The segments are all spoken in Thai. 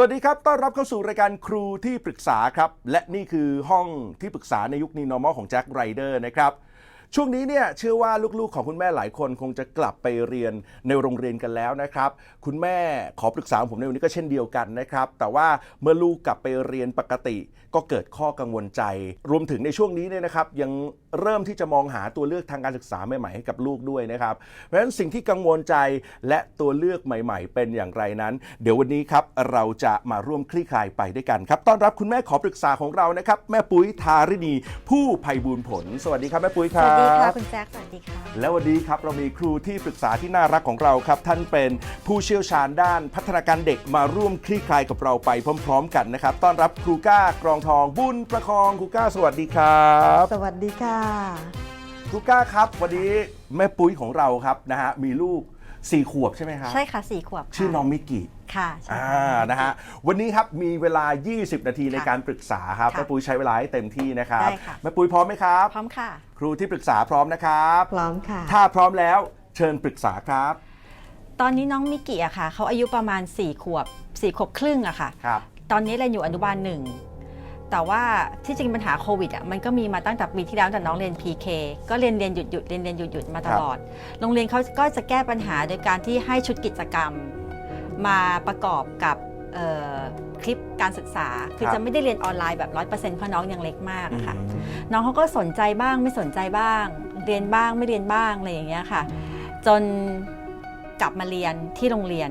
สวัสดีครับ ต้อนรับเข้าสู่รายการครูที่ปรึกษาครับ และนี่คือห้องที่ปรึกษาในยุคนี้ normal ของแจ็คไรเดอร์นะครับ ช่วงนี้เนี่ยเชื่อว่าลูกๆของคุณแม่หลายคนคงจะกลับไปเรียนในโรงเรียนกันแล้วนะครับ คุณแม่ขอปรึกษาผมในวันนี้ก็เช่นเดียวกันนะครับ แต่ว่าเมื่อลูกกลับไปเรียนปกติ ก็เกิดข้อกังวลใจ รวมถึงในช่วงนี้เนี่ยนะครับ ยังเริ่มที่จะมองหาตัวเลือกทางการศึกษาใหม่ๆให้กับลูกด้วยนะครับ เพราะฉะนั้นสิ่งที่กังวลใจและตัวเลือกใหม่ ๆ เป็นอย่างไรนั้น เดี๋ยววันนี้ครับเราจะมาร่วมคลี่คลายไปด้วยกันครับต้อนรับคุณแม่ขอปรึกษาของเรานะครับแม่ปุ้ยทาริณีผู้ภัยบูลย์ผล สวัสดีครับแม่ปุ้ยครับดีค่ะคุณแจ็คสวัสดีค่ะ และวันนี้ครับเรามีครูที่ปรึกษาที่น่ารักของเราครับ ท่านเป็นผู้เชี่ยวชาญด้านพัฒนาการเด็กมาร่วมคลี่คลายกับเราไปพร้อม ๆ กันนะครับ ต้อนรับครูก้ากรองทองบุญประคองครูก้าสวัสดีครับสวัสดีค่ะครูก้าครับ วันนี้แม่ปุ้ยของเราครับนะฮะมีลูกสี่ขวบใช่ไหมครับใช่ค่ะสี่ขวบค่ะชื่อน้องมิกกี้ค่ะใช่อ่าค่ะนะฮะวันนี้ครับมีเวลา 20 นาทีในค่ะการปรึกษาครับค่ะแม่ปุ้ยใช้เวลาให้เต็มที่นะครับได้ค่ะ แม่ปุ้ยพร้อมไหมครับ พร้อมค่ะ ครูที่ปรึกษาพร้อมนะครับ พร้อมค่ะ ถ้าพร้อมแล้วเชิญปรึกษาครับ ตอนนี้น้องมิกิอะค่ะเขาอายุประมาณ 4 ขวบ 4 ขวบครึ่งอะค่ะ ครับ ตอนนี้เรียนอยู่อนุบาลหนึ่ง แต่ว่าที่จริงปัญหาโควิดอะมันก็มีมาตั้งแต่ปีที่แล้วแต่น้องเรียน PK ก็เรียนเรียนหยุดหยุดเรียนเรียนหยุดหยุดมาตลอด โรงเรียนเขาก็จะแก้ปัญหาโดยการที่ให้ชุดกิจกรรม มาประกอบกับเอ่อ คลิปการศึกษา คือครับจะไม่ได้เรียนออนไลน์แบบร้อยเปอร์เซ็นต์เพราะน้องยังเล็กมากอะค่ะอืมน้องเขาก็สนใจบ้างไม่สนใจบ้าง เรียนบ้างไม่เรียนบ้างอะไรอย่างเงี้ยค่ะ จนกลับมาเรียนที่โรงเรียน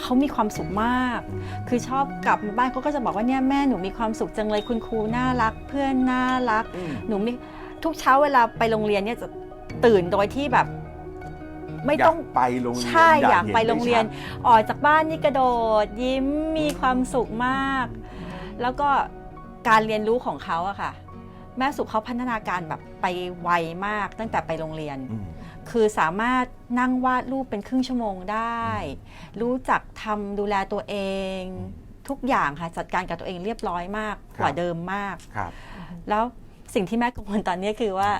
เขามีความสุขมาก คือชอบกลับมาบ้านเขาก็จะบอกว่าเนี่ยแม่หนูมีความสุขจังเลยคุณครูน่ารัก เพื่อนน่ารักอืมหนูมีทุกเช้าเวลาไปโรงเรียนเนี่ยจะตื่นโดยที่แบบ ไม่ต้องยากไปโรงเรียนใช่อยากเห็นไปโรงเรียนได้ชัดออกจากบ้านนี่กระโดด ยิ้มมีความสุขมาก แล้วก็การเรียนรู้ของเขาอะค่ะ แม่สุขเขาพัฒนาการแบบไปไวมากตั้งแต่ไปโรงเรียนอืมคือสามารถนั่งวาดรูปเป็นครึ่งชั่วโมงได้ รู้จักทำดูแลตัวเองทุกอย่างค่ะจัดการกับตัวเองเรียบร้อยมากครับกว่าเดิมมากครับ แล้วสิ่งที่แม่กังวลตอนนี้คือว่า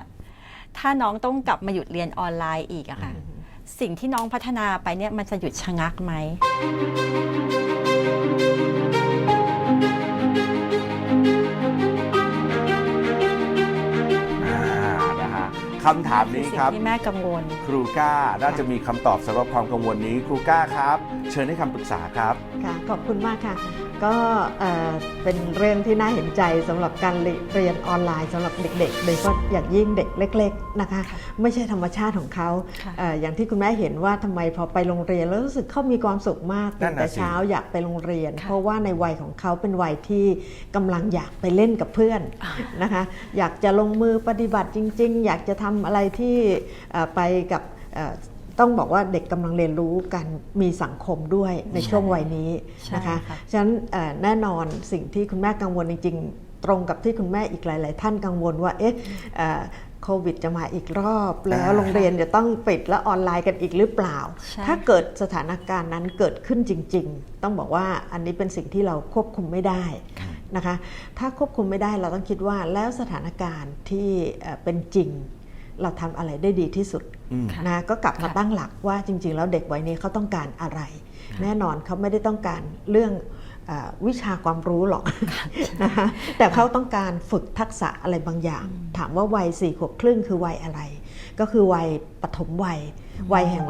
ถ้าน้องต้องกลับมาหยุดเรียนออนไลน์อีกอะค่ะ สิ่งที่น้องพัฒนาไปเนี่ยมันจะหยุดชะงักไหม อ่านะฮะคำถามนี้สิ่ครับงที่แม่กังวล ครูก้าน่าจะมีคำตอบสำหรับความกังวลนี้ ครูก้าครับ เชิญให้คำปรึกษาครับ ค่ะขอบคุณมากค่ะก็เอ่อเป็นเรื่องที่น่าเห็นใจสำหรับการเรียนออนไลน์สำหรับเด็กๆโดยเฉพาะอย่างยิ่งเด็กเล็ก ๆนะคะค่ะไม่ใช่ธรรมชาติของเขาค่ะเอ่ออย่างที่คุณแม่เห็นว่าทำไมพอไปโรงเรียนแล้วรู้สึกเขามีความสุขมากนั่ตื่นนน่ะแต่สิเช้าอยากไปโรงเรียนค่ะเพราะว่าในวัยของเขาเป็นวัยที่กำลังอยากไปเล่นกับเพื่อนอ่านะคะ อยากจะลงมือปฏิบัติจริง ๆ อยากจะทำอะไรที่เอ่อไปกับเอ่อ ต้องบอกว่าเด็กกำลังเรียนรู้การมีสังคมด้วยในช่วงวัยนี้นะคะใช่ค่ะฉะนั้นเอ่อแน่นอนสิ่งที่คุณแม่กังวลจริง ๆ ตรงกับที่คุณแม่อีกหลาย ๆ ท่านกังวลว่าเอ๊ะเอ่อโควิดจะมาอีกรอบ แล้วอ่าโรงเรียนจะต้องปิดและออนไลน์กันอีกหรือเปล่าใช่ถ้าเกิดสถานการณ์นั้นเกิดขึ้นจริง ๆ ต้องบอกว่าอันนี้เป็นสิ่งที่เราควบคุมไม่ได้นะคะ ถ้าควบคุมไม่ได้เราต้องคิดว่าแล้วสถานการณ์ที่เอ่อเป็นจริง เราทำอะไรได้ดีที่สุดอืมค่ะนะก็กลับมาค่ะตั้งหลักว่าจริง ๆ แล้วเด็กวัยนี้เขาต้องการอะไร แน่นอนเขาไม่ได้ต้องการเรื่องเออวิชาความรู้หรอกนะคะแต่เขาต้องการฝึกทักษะอะไรบางอย่าง ถามว่าวัยสี่ขวบครึ่งคือวัยอะไร ก็คือวัยปฐมวัยวัยแห่ง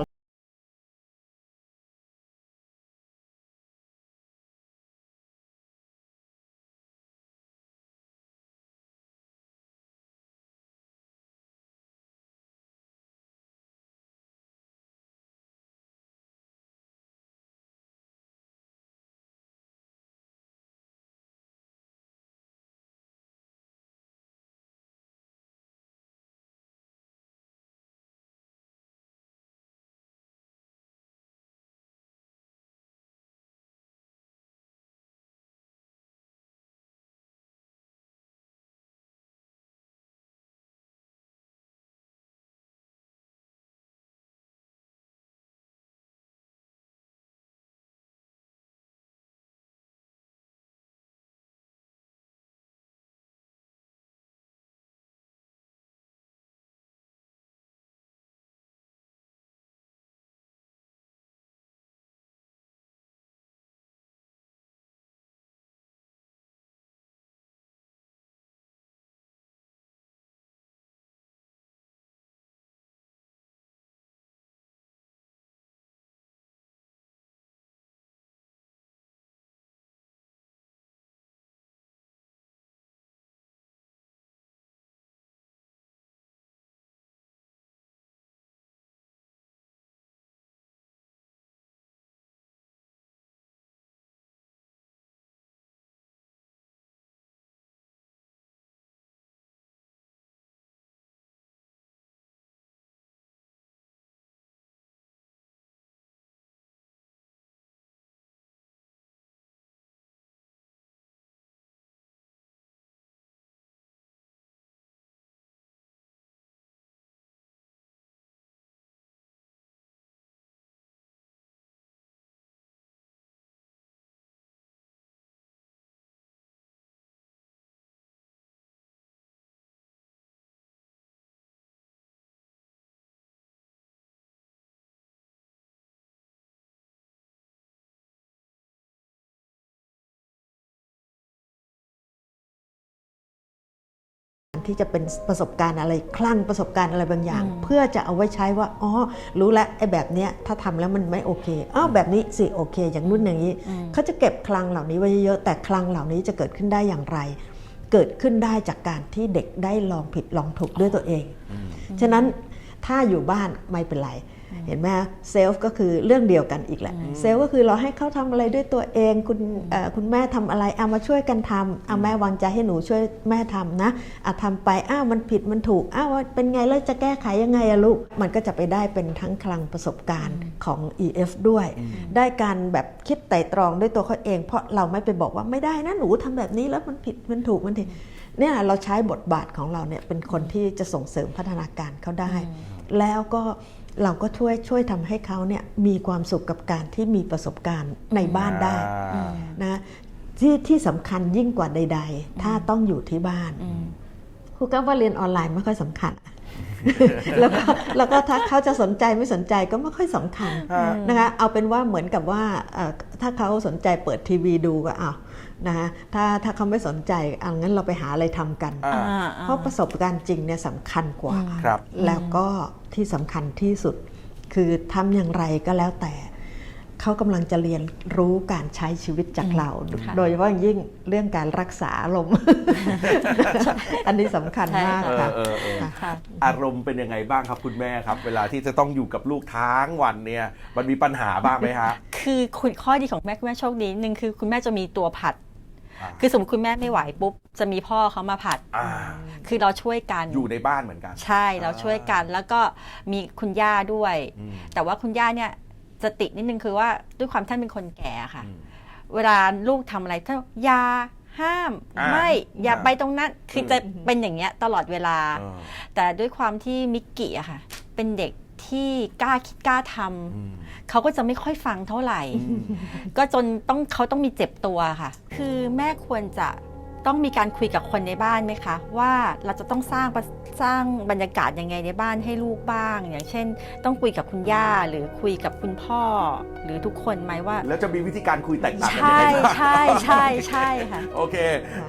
ที่จะเป็นประสบการณ์อะไรคลั่งประสบการณ์อะไรบางอย่างอืมเพื่อจะเอาไว้ใช้ว่าอ๋อรู้แล้วไอ้แบบเนี้ยถ้าทำแล้วมันไม่โอเคอ้าวแบบนี้สิโอเค อย่างนู้นอย่างนี้อืมเขาจะเก็บคลังเหล่านี้ไว้เยอะๆแต่คลังเหล่านี้จะเกิดขึ้นได้อย่างไร เกิดขึ้นได้จากการที่เด็กได้ลองผิดลองถูกด้วยตัวเอง ฉะนั้นถ้าอยู่บ้านไม่เป็นไร เห็นไหมเซลฟ์ก็คือเรื่องเดียวกันอีกแหละ เซลฟ์ก็คือเราให้เขาทำอะไรด้วยตัวเอง คุณเอ่อคุณแม่ทำอะไรเอามาช่วยกันทำเอาแม่วางใจให้หนูช่วยแม่ทำนะอะทำไปอ้าวมันผิดมันถูกอ้าวเป็นไงแล้วจะแก้ไขยังไงอะลูก มันก็จะไปได้เป็นทั้งคลังประสบการณ์ของ EF ด้วย ได้การแบบคิดไตร่ตรองด้วยตัวเขาเอง เพราะเราไม่ไปบอกว่าไม่ได้นะหนูทำแบบนี้แล้วมันผิดมันถูกมันผิดเนี่ยเราใช้บทบาทของเราเนี่ยเป็นคนที่จะส่งเสริมพัฒนาการเขาได้ แล้วก็ เราก็ช่วยช่วยทำให้เขาเนี่ยมีความสุขกับการที่มีประสบการณ์ในบ้านได้อ่านะที่ที่สำคัญยิ่งกว่าใด ๆ ถ้าต้องอยู่ที่บ้านอืมครูก็ว่าเรียนออนไลน์ไม่ค่อยสำคัญแล้วก็แล้วก็ถ้าเขาจะสนใจไม่สนใจก็ไม่ค่อยสำคัญฮะนะคะเอาเป็นว่าเหมือนกับว่าเอ่อถ้าเขาสนใจเปิดทีวีดูก็เอา นะคะถ้าถ้าเขาไม่สนใจเอางั้นเราไปหาอะไรทำกันอ่าอ่าเพราะประสบการณ์จริงเนี่ยสำคัญกว่าครับแล้วก็ที่สำคัญที่สุด คือทำอย่างไรก็แล้วแต่เขากำลังจะเรียนรู้การใช้ชีวิตจากเราค่ะโดยเฉพาะอย่างยิ่งเรื่องการรักษาอารมณ์ อันนี้สำคัญมากเออค่ะเออเออค่ะค่ะ อารมณ์เป็นยังไงบ้างครับคุณแม่ครับ เวลาที่จะต้องอยู่กับลูกทั้งวันเนี่ย มันมีปัญหาบ้างไหมฮะ คือคุณข้อดีของแม่คุณแม่โชคดีหนึ่งคือคุณแม่จะมีตัวผัดอ่า คือสมมติคุณแม่ไม่ไหวปุ๊บจะมีพ่อเขามาผัด อ่า คือเราช่วยกัน อยู่ในบ้านเหมือนกัน ใช่เราช่วยกันแล้วก็มีคุณย่าด้วย อืมแต่ว่าคุณย่าเนี่ยจะติดนิดนึงคือว่าด้วยความท่านเป็นคนแก่ค่ะ อืม เวลาลูกทำอะไรท่านอยาห้าม อ่าไม่อย่าอ่าไปตรงนั้นคือจะเป็นอย่างเงี้ยตลอดเวลา เออแต่ด้วยความที่มิกกี้อะค่ะ เป็นเด็ก ที่กล้าคิดกล้าทำอืมเขาก็จะไม่ค่อยฟังเท่าไหร่ ก็จนต้องเขาต้องมีเจ็บตัวค่ะ คือแม่ควรจะ ต้องมีการคุยกับคนในบ้านไหมคะ ว่าเราจะต้องสร้างประสร้างบรรยากาศยังไงในบ้านให้ลูกบ้าง อย่างเช่น ต้องคุยกับคุณย่าหรือคุยกับคุณพ่อ หรือทุกคนไหมว่า แล้วจะมีวิธีการคุยแตกต่างกันยังใช่ไงบ้างใช่ใช่ใช่ค่ะ โอเค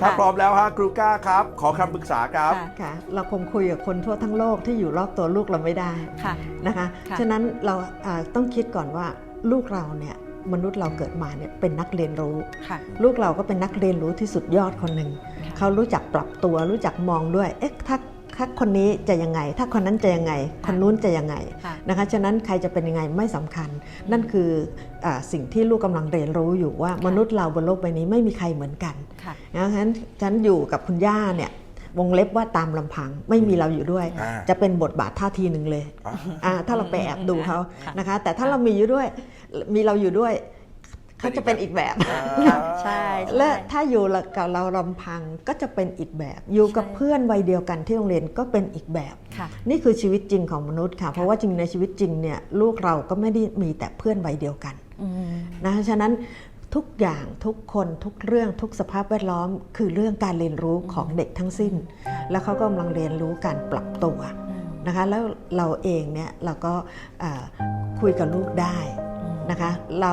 ถ้าพร้อมแล้วฮะครูก้าครับ ขอคำปรึกษาครับ ค่ะ ค่ะเราคงคุยกับคนทั่วทั้งโลกที่อยู่รอบตัวลูกเราไม่ได้ค่ะ นะคะ ค่ะ ฉะนั้นเราอ่าต้องคิดก่อนว่าลูกเราเนี่ย มนุษย์เราเกิดมาเนี่ยเป็นนักเรียนรู้ค่ะลูกเราก็เป็นนักเรียนรู้ที่สุดยอดคนหนึ่งค่ะเขารู้จักปรับตัวรู้จักมองด้วยเอ๊ะถ้าถ้าคนนี้จะยังไง ถ้าคนนั้นจะยังไง คนนู้นจะยังไงค่ะนะคะฉะนั้นใครจะเป็นยังไงไม่สำคัญ นั่นคืออาสิ่งที่ลูกกำลังเรียนรู้อยู่ว่ามนุษย์เราบนโลกใบนี้ไม่มีใครเหมือนกันค่ะนะฉะนั้นฉันอยู่กับคุณย่าเนี่ยวงเล็บว่าตามลำพังไม่มีเราอยู่ด้วยอ่าจะเป็นบทบาทท่าทีหนึ่งเลยอ่าอ่าถ้าเราไปแอบดูเขาค่ะนะคะ แต่ถ้าเรามีอยู่ด้วย มีเราอยู่ด้วยเขาจะเป็นอีกแบบอ่าใช่และถ้าอยู่กับเราลำพังก็จะเป็นอีกแบบ อยู่กับใช่เพื่อนวัยเดียวกันที่โรงเรียนก็เป็นอีกแบบค่ะนี่คือชีวิตจริงของมนุษย์ค่ะ เพราะว่าจริงในชีวิตจริงเนี่ยลูกเราก็ไม่ได้มีแต่เพื่อนวัยเดียวกันอืมนะคะฉะนั้นทุกอย่างทุกคนทุกเรื่องทุกสภาพแวดล้อม คือเรื่องการเรียนรู้ของเด็กทั้งสิ้น แล้วเขากำลังเรียนรู้การปรับตัวอืมนะคะแล้วเราเองเนี่ยเราก็เอ่อคุยกับลูกได้อืม นะคะ เรา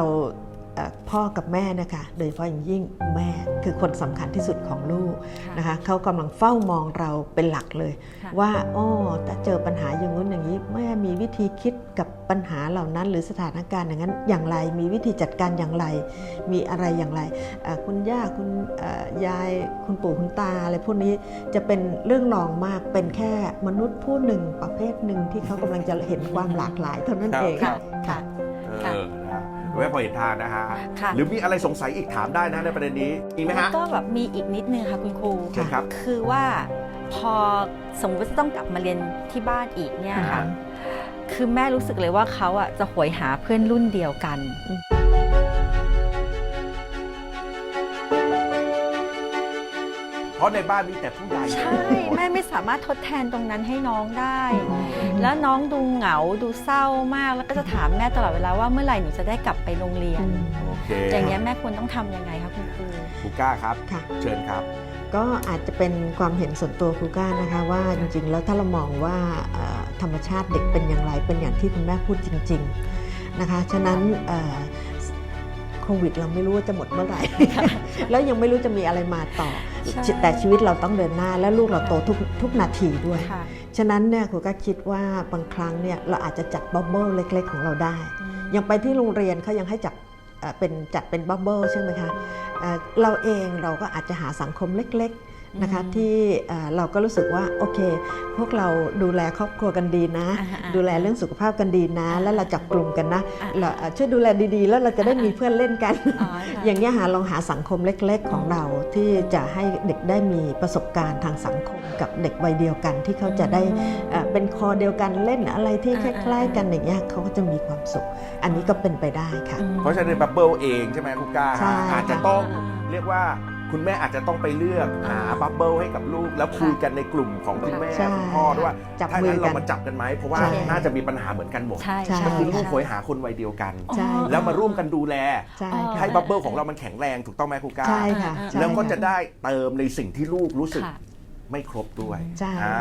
เอ่อพ่อกับแม่นะคะโดยเฉพาะอย่างยิ่งแม่คือคนสำคัญที่สุดของลูกค่ะนะคะเขากำลังเฝ้ามองเราเป็นหลักเลยค่ะว่าอ๋อถ้าเจอปัญหาอย่างนู้นอย่างนี้แม่มีวิธีคิดกับปัญหาเหล่านั้น หรือสถานการณ์อย่างนั้นอย่างไร มีวิธีจัดการอย่างไร มีอะไรอย่างไรเอ่อคุณย่าคุณเอ่อยายคุณปู่คุณตาอะไรพวกนี้จะเป็นเรื่องรองมากเป็นแค่มนุษย์ผู้หนึ่งประเภทหนึ่งที่เขากำลังจะเห็นความหลากหลายเท่านั้นครับเองค่ะค่ะ เออนะแม่พอเห็นทางนะฮะ ค่ะ หรือมีอะไรสงสัยอีกถามได้นะในประเด็นนี้มีไหมฮะ ก็แบบมีอีกนิดนึงค่ะคุณครูเชิญครับ คือว่าพอสมมติว่าจะต้องกลับมาเรียนที่บ้านอีกเนี่ยค่ะอืมคือแม่รู้สึกเลยว่าเขาอะจะหวยหาเพื่อนรุ่นเดียวกัน ราะในบ้านมีแต่ผู้ใหญ่ใช่ แม่ไม่สามารถทดแทนตรงนั้นให้น้องได้ แล้วน้องดูเหงาดูเศร้ามากแล้วก็จะถามแม่ตลอดเวลาว่าเมื่อไหร่หนูจะได้กลับไปโรงเรียน โอเคอย่างเงี้ยแม่ควรต้องทำยังไงคะคุณครู ครูก้าครับ ค่ะ เชิญครับ ก็อาจจะเป็นความเห็นส่วนตัวครูก้านะคะ ว่าจริงๆ แล้วถ้าเรามองว่าเอ่อธรรมชาติเด็กเป็นอย่างไรเป็นอย่างที่คุณแม่พูดจริง ๆนะคะ ฉะนั้นเอ่อโควิดเราไม่รู้ว่าจะหมดเมื่อไหร่ แล้วยังไม่รู้จะมีอะไรมาต่อใช่ แต่ชีวิตเราต้องเดินหน้าและลูกเราโตทุกทุกนาทีด้วยค่ะฉะนั้นเนี่ยครูก็คิดว่าบางครั้งเนี่ยเราอาจจะจัดบับเบิลเล็ก ๆ ของเราได้ ยังไปที่โรงเรียนเขายังให้จัดเอ่อเป็นจัดเป็นบับเบิลใช่ไหมคะเอ่อเราเองเราก็อาจจะหาสังคมเล็ก ๆ นะคะอืมที่เอ่อเราก็รู้สึกว่าโอเค พวกเราดูแลครอบครัวกันดีนะอ่าฮะดูแลเรื่องสุขภาพกันดีนะอ่าแล้วเราจับกลุ่มกันนะอ่าเราเอ่อช่วยดูแลดีๆ แล้วเราจะได้มีเพื่อนเล่นกันอ๋อค่ะอย่างนี้ยหาลองหาสังคมเล็กๆของเราที่จะให้เด็กได้มีประสบการณ์ทางสังคมกับเด็กวัยเดียวกันที่เขาจะได้เอ่อเป็นคอเดียวกันเล่นอะไรที่คอ่าล้ายๆ กันอย่างเงี้ยเขาก็จะมีความสุข อันนี้ก็เป็นไปได้ค่ะอืมเพราะฉะนั้นบับเบิลเองใช่ไหมคุณก้าใช่อาจจะต้องอ่าเรียกว่า คุณแม่อาจจะต้องไปเลือกหาบับเบิลให้กับลูก แล้วคุยกันในกลุ่มของคุณแม่ใช่คุณพ่อด้วยว่าจับถ้ามืองั้นกัเรานมาจับกันไหมเพราะว่าใช่น่าจะมีปัญหาเหมือนกันหมดใช่ใช่ก็คือลูกใช่โหยหาคนวัยเดียวกันใช่แล้วมาร่วมกันดูแลใช่อ๋อค่ะให้บับเบิลของเรามันแข็งแรงถูกต้องไหมครูก้าใช่ค่ะอ่าใช่แล้วก็ค่จะได้เติมในสิ่งที่ลูกรู้สึกค่ะ ไม่ครบด้วยใช่ อ่า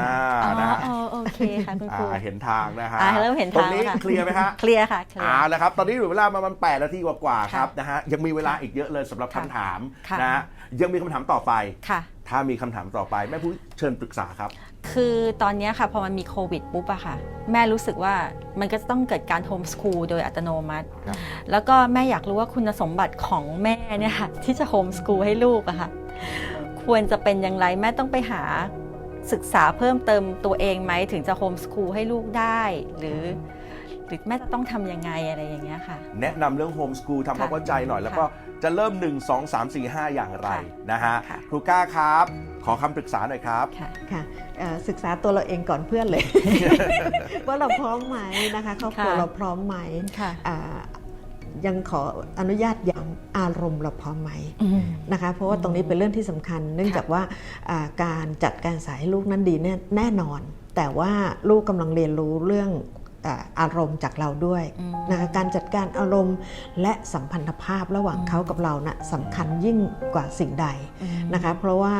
อ๋อนะฮะอ๋อโอเคค่ะคุณครู อ่าเห็นทางนะฮะอ่าเริ่มเห็นตรทางงนี้แล้วค่ะ เคลียร์ไหมฮะ เคลียร์ค่ะเคลียร์เอาละครับ ตอนนี้เหลือเวลามามันแปดนาทีกว่าๆครับค่ะนะฮะ ยังมีเวลาอีกเยอะเลยสำหรับค่ะคำถามค่ะ นะฮะยังมีคำถามต่อไป ค่ะ ถ้ามีคำถามต่อไปแม่ผู้เชิญปรึกษาครับ คือตอนเนี้ยค่ะพอมันมีโควิดปุ๊บอะค่ะ แม่รู้สึกว่ามันก็จะต้องเกิดการโฮมส o ูลโดยอัตโนมัติ ครับ แล้วก็แม่อยากรู้ว่าคุณสมบัติของแม่เนี่ยค่ะที่จะโฮมส o ูลให้ลูกอะค่ะ ควรจะเป็นอย่างไรแม่ต้องไปหาศึกษาเพิ่มเติมตัวเองไหมถึงจะโฮมส o ูลให้ลูกได้ หรือหรือแม่จะต้องทำยังไงอะไรอย่างเงี้ยค่ะ แนะนำเรื่องโฮมส o ูลทำความค่ะเข้าใจหน่อย แล้วก็จะเริ่ม 1 2 3 4 5 อย่างไรค่ะนะฮะค่ะครูก้าครับ ขอคำปรึกษาหน่อยครับ ค่ะค่ะเอ่อศึกษาตัวเราเองก่อนเพื่อนเลย ว่าเราพร้อมไหมนะคะครอบครัวค่ะเราพร้อมไหมค่ะอ่า ยังขออนุญาตย้ำอารมณ์เราพร้อมไหมอืมนะคะ เพราะว่าตรงนี้เป็นเรื่องที่สำคัญ เนื่องจากว่าอ่าการจัดการสายให้ลูกนั้นดีแน่แน่นอน แต่ว่าลูกกำลังเรียนรู้เรื่องอ่าอารมณ์จากเราด้วยอืมนะคะการจัดการอารมณ์และสัมพันธภาพระหว่างเขากับเรานะ่ะสำคัญยิ่งกว่าสิ่งใดอืมนะคะ เพราะว่า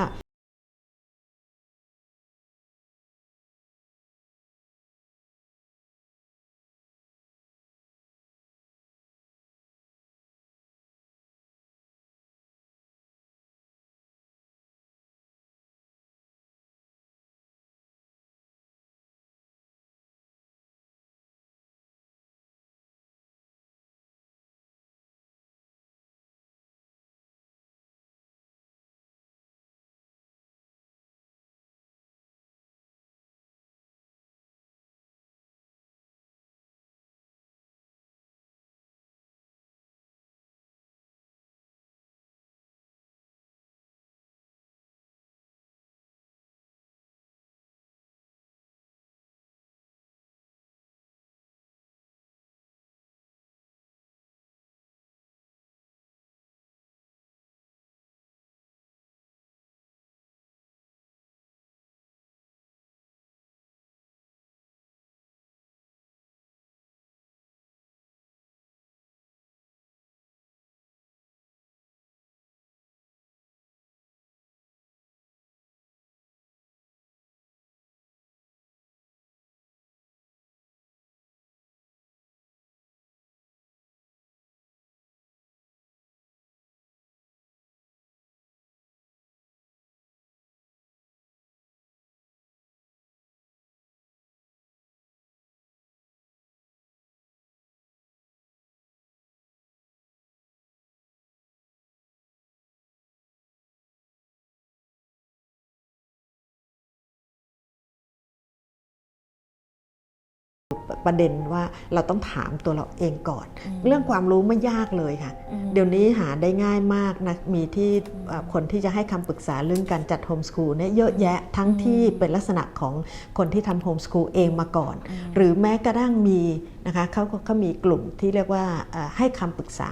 ประเด็นว่าเราต้องถามตัวเราเองก่อนอืมเรื่องความรู้ไม่ยากเลยค่ะอืมเดี๋ยวนี้หาได้ง่ายมากนะมีที่เอ่อคนที่จะให้คำปรึกษาเรื่องการจัดโฮมสคูลเนี่ยเยอะแยะทั้งที่เป็นลักษณะของคนที่ทำโฮมสคูลเองมาก่อน หรือแม้กระทั่งมีนะคะเขาก็เขามีกลุ่มที่เรียกว่าเอ่อให้คำปรึกษา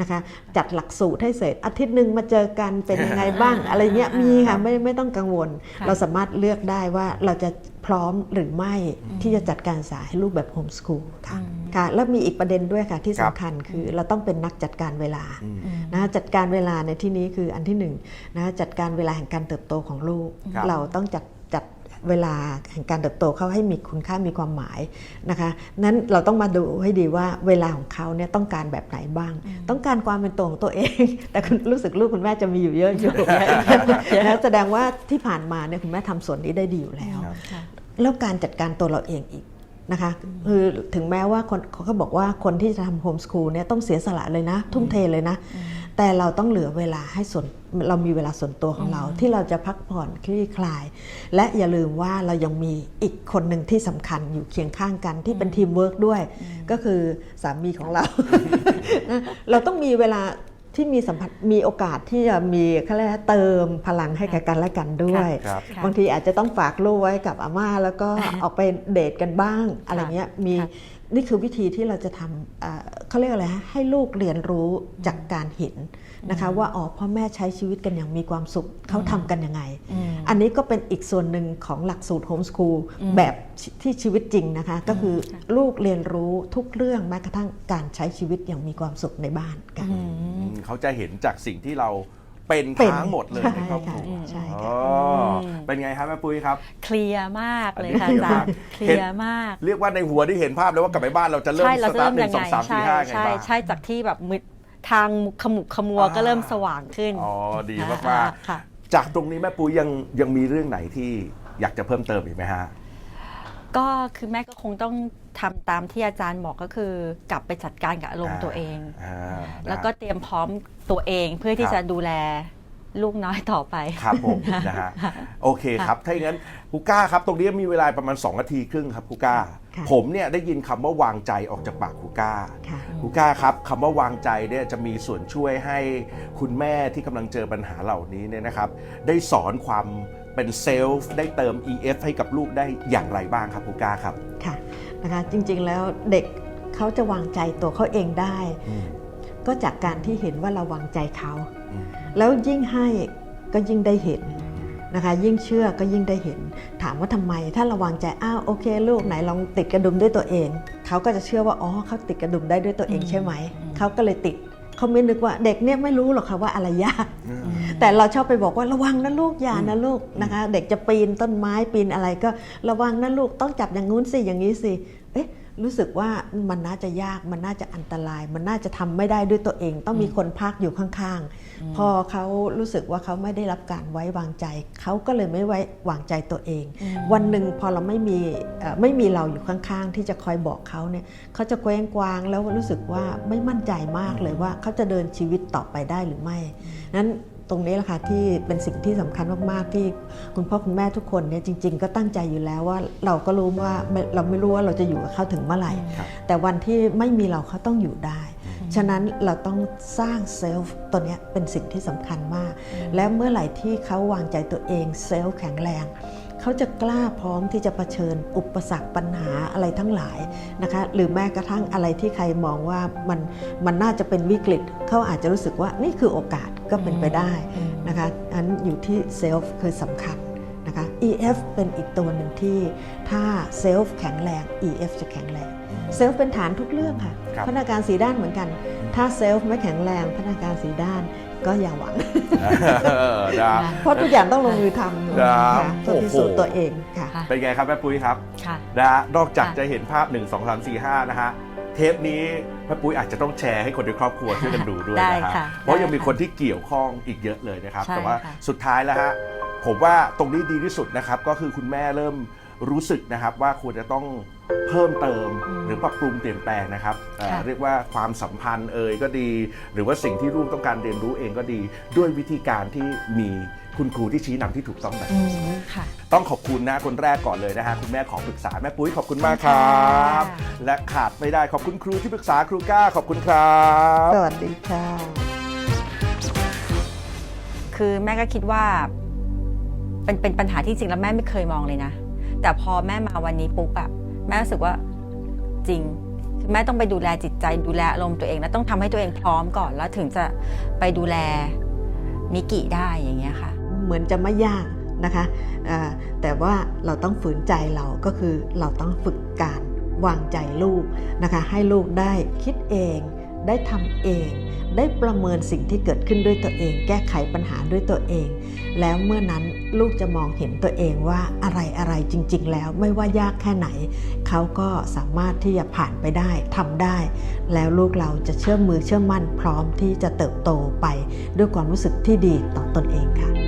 นะคะจัดหลักสูตรให้เสร็จอาทิตย์หนึ่งมาเจอกันเป็นยังไงบ้าง อะไรเงี้ยมีค่ะไม่ไม่ต้องกังวลค่ะเราสามารถเลือกได้ว่าเราจะ พร้อมหรือไม่ที่จะจัดการสายให้ลูกแบบโฮมสคูลค่ะอืมค่ะแล้วมีอีกประเด็นด้วยค่ะที่ครับสำคัญคือเราต้องเป็นนักจัดการเวลาอืมนะจัดการเวลาในที่นี้คืออันที่หนึ่งนะจัดการเวลาแห่งการเติบโตของลูกครับเราต้องจัดจัด เวลาแห่งการเติบโตเขาให้มีคุณค่ามีความหมายนะคะนั้นเราต้องมาดูให้ดีว่าเวลาของเขาเนี่ยต้องการแบบไหนบ้าง ต้องการความเป็นตัวของตัวเอง แต่คุณรู้สึกลูกคุณแม่จะมีอยู่เยอะอยู่แล้วแสดงว่าที่ผ่านมาเนี่ยคุณแม่ทำส่วนนี้ได้ดีอยู่แล้วครับค่ะแล้วการจัดการตัวเราเองอีกนะคะคือถึงแม้ว่าคนเขาก็บอกว่าคนที่จะทำโฮมสคูลเนี่ยต้องเสียสละเลยนะ ทุ่มเทเลยนะ แต่เราต้องเหลือเวลาให้ส่วนเรามีเวลาส่วนตัวของเรา ที่เราจะพักผ่อนคลี่คลาย และอย่าลืมว่าเรายังมีอีกคนหนึ่งที่สำคัญอยู่เคียงข้างกันที่เป็นทีมเวิร์กด้วย ก็คือสามีของเรานะเราต้องมีเวลาที่มีสัมผัสมีโอกาสที่จะมีเขาเรียกว่าเติมพลังให้กับกันและกันด้วยครับค่ะบางทีอาจจะต้องฝากลูกไว้กับอาม่า แล้วก็ออกไปเดทกันบ้างอะไรเงี้ยมีค่ะ นี่คือวิธีที่เราจะทำเอ่อเขาเรียกอะไรฮะให้ลูกเรียนรู้จากการเห็นนะคะว่าอ๋อพ่อแม่ใช้ชีวิตกันอย่างมีความสุขเขาทำกันยังไงอืมอันนี้ก็เป็นอีกส่วนหนึ่งของหลักสูตรโฮมส o ูลอืมแบบที่ชีวิตจริงนะคะ ก็คือค่ะลูกเรียนรู้ทุกเรื่องแม้กระทั่งการใช้ชีวิตอย่างมีความสุขในบ้านกันอืมอืมเขาจะเห็นจากสิ่งที่เรา เป็นเป็นทั้งหมดเลยในครอบครัวใช่อ๋ค่ะอเป็นไงครับแม่ปุ้ยครับ เคลียร์มากเลยค่ะอันนี้อาจารย์เคเคลีลียร์ยมากร์มากเรียกว่าในหัวที่เห็นภาพเลยว่ากลับไปบ้านเราจะเริ่มใช่เราสจะตาเริ่ร์ทมหนึ่ยังงสองไงสามสี่ใช่ห้าไงใช่บ้าง ใช่จากที่แบบมืดทางขมุกขมัวอ่าก็เริ่มสว่างขึ้นอ๋อดีมากอ่าๆค่ะ จากตรงนี้แม่ปุ้ยยังยังมีเรื่องไหนที่อยากจะเพิ่มเติมอีกไหมฮะ ก็คือแม่ก็คงต้อง ทำตามที่อาจารย์บอกก็คือกลับไปจัดการกับอารมณ์ตัวเองอ่านะแล้วก็เตรียมพร้อมตัวเองเพื่อที่ครับจะดูแลลูกน้อยต่อไปครับผมนะฮะโอเคครับถ้าอย่างนั้นครูก้าครับ ตรงนี้มีเวลาประมาณ 2 นาทีครึ่งครับครูก้าค่ะผมเนี่ยได้ยินคำว่าวางใจออกจากปากครูก้าค่ะครูก้าครับคำว่าวางใจเนี่ยจะมีส่วนช่วยให้คุณแม่ที่กำลังเจอปัญหาเหล่านี้เนี่ยนะครับ ได้สอนความ เป็นเซลฟ์ได้เติม EF ให้กับลูกได้อย่างไรบ้างครับครูก้าครับค่ะนะคะจริงๆแล้วเด็กเขาจะวางใจตัวเขาเองได้อืมก็จากการที่เห็นว่าเราวางใจเขาอืมแล้วยิ่งให้ก็ยิ่งได้เห็นนะคะยิ่งเชื่อก็ยิ่งได้เห็น ถามว่าทำไม ถ้าเราวางใจอ้าวโอเค ลูกไหนลองติดกระดุมด้วยตัวเอง เขาก็จะเชื่อว่าอ๋อเขาติดกระดุมได้ด้วยตัวเองใช่ไหมอืมเขาก็เลยติด เขาไม่นึกว่าเด็กเนี่ยไม่รู้หรอกค่ะว่าอะไรยากอืมแต่เราชอบไปบอกว่าระวังนะลูกอย่านะลูกนะคะ เด็กจะปีนต้นไม้ปีนอะไรก็ระวังนะลูกต้องจับอย่างงู้นสิอย่างนี้สิ เอ๊ะ รู้สึกว่ามันน่าจะยากมันน่าจะอันตราย มันน่าจะทำไม่ได้ด้วยตัวเอง ต้องมีคนพักอยู่ข้างๆ พอเขารู้สึกว่าเขาไม่ได้รับการไว้วางใจ เขาก็เลยไม่ไว้วางใจตัวเอง วันหนึ่งพอเราไม่มีเอ่อไม่มีเราอยู่ข้างๆ ที่จะคอยบอกเขาเนี่ยเขาจะเคว้งกวางแล้วรู้สึกว่าไม่มั่นใจมากเลยว่าเขาจะเดินชีวิตต่อไปได้หรือไม่นั้น ตรงนี้แหละค่ะที่เป็นสิ่งที่สำคัญมากๆ ที่คุณพ่อคุณแม่ทุกคนเนี่ยจริง ๆ ก็ตั้งใจอยู่แล้วว่าเราก็รู้ว่าไม่เราไม่รู้ว่าเราจะอยู่กับเขาถึงเมื่อไหร่ครับแต่วันที่ไม่มีเราเขาต้องอยู่ได้ ฉะนั้นเราต้องสร้างเซลฟ์ตัวเนี้ยเป็นสิ่งที่สำคัญมาก และเมื่อไหร่ที่เขาวางใจตัวเองเซลฟ์แข็งแรง เขาจะกล้าพร้อมที่จะเผชิญอุปสรรคปัญหาอะไรทั้งหลายนะคะหรือแม้กระทั่งอะไรที่ใครมองว่ามันมันน่าจะเป็นวิกฤตเขาอาจจะรู้สึกว่านี่คือโอกาสก็เป็นไปได้นะคะอันอยู่ที่เซลฟ์คือสำคัญนะคะ EF เป็นอีกตัวหนึ่งที่ถ้าเซลฟ์แข็งแรง EF จะแข็งแรงเซลฟ์เป็นฐานทุกเรื่องค่ะครับพัฒนาการสีด้านเหมือนกัน ถ้าเซลฟ์ไม่แข็งแรงพัฒนาการสีด้านก็อย่าหวัง นะ เพราะทุกอย่างต้องลงมือทำครัค่ะเพื่อพิสูจน์ตัวเองค่ะ ค่ะ เป็นไงครับแม่ปุ้ยครับค่ะ นะฮะนอกจากค่ะ จะเห็นภาพ 1 2 3 4 5 นะฮะ เทปนี้แม่ปุ้ยอาจจะต้องแชร์ให้คนในครอบครัวช่วยกันดูด้วยได้นะฮะค่ะเพราะยังมีได้ค่ะคนที่เกี่ยวข้องอีกเยอะเลยนะครับ ใช่แต่ว่าค่ะ สุดท้ายแล้วฮะผมว่าตรงนี้ดีที่สุดนะครับ ก็คือคุณแม่เริ่มรู้สึกนะครับว่าควรจะต้อง เพิ่มเติมหรือปรับปรุงเปลี่ยนแปลงนะครับเอ่อเรียกว่าความสัมพันธ์เอ่ยก็ดี หรือว่าสิ่งที่ลูกต้องการเรียนรู้เองก็ดี ด้วยวิธีการที่มีคุณครูที่ชี้นำที่ถูกต้องแบบอืนี้มค่ะต้องขอบคุณนะคนแรกก่อนเลยนะฮะคุณแม่ของปรึกษาแม่ปุ้ยขอบคุณมากครัค่ะบและขาดไม่ได้ขอบคุณครูที่ปรึกษาครูก้าขอบคุณครับสวัสดีค่ะคือแม่ก็คิดว่าเป็นเป็นปัญหาที่จริงแล้วแม่ไม่เคยมองเลยนะ แต่พอแม่มาวันนี้ปุ๊บอะ แม่รู้สึกว่าจริงคือแม่ต้องไปดูแลจิตใจดูแลอารมณ์ตัวเองแล้วต้องทำให้ตัวเองพร้อมก่อน แล้วถึงจะไปดูแลมิกิได้อย่างเงี้ยค่ะ เหมือนจะไม่ยากนะคะแต่ว่าเราต้องฝืนใจเราก็คือเราต้องฝึกการวางใจลูกนะคะ ให้ลูกได้คิดเอง ได้ทำเอง ได้ประเมินสิ่งที่เกิดขึ้นด้วยตัวเอง แก้ไขปัญหาด้วยตัวเอง แล้วเมื่อนั้นลูกจะมองเห็นตัวเองว่าอะไรอะไรจริง ๆ แล้วไม่ว่ายากแค่ไหน เขาก็สามารถที่จะผ่านไปได้ทำได้ แล้วลูกเราจะเชื่อมมือเชื่อมั่นพร้อมที่จะเติบโตไป ด้วยความรู้สึกที่ดีต่อตนเองค่ะ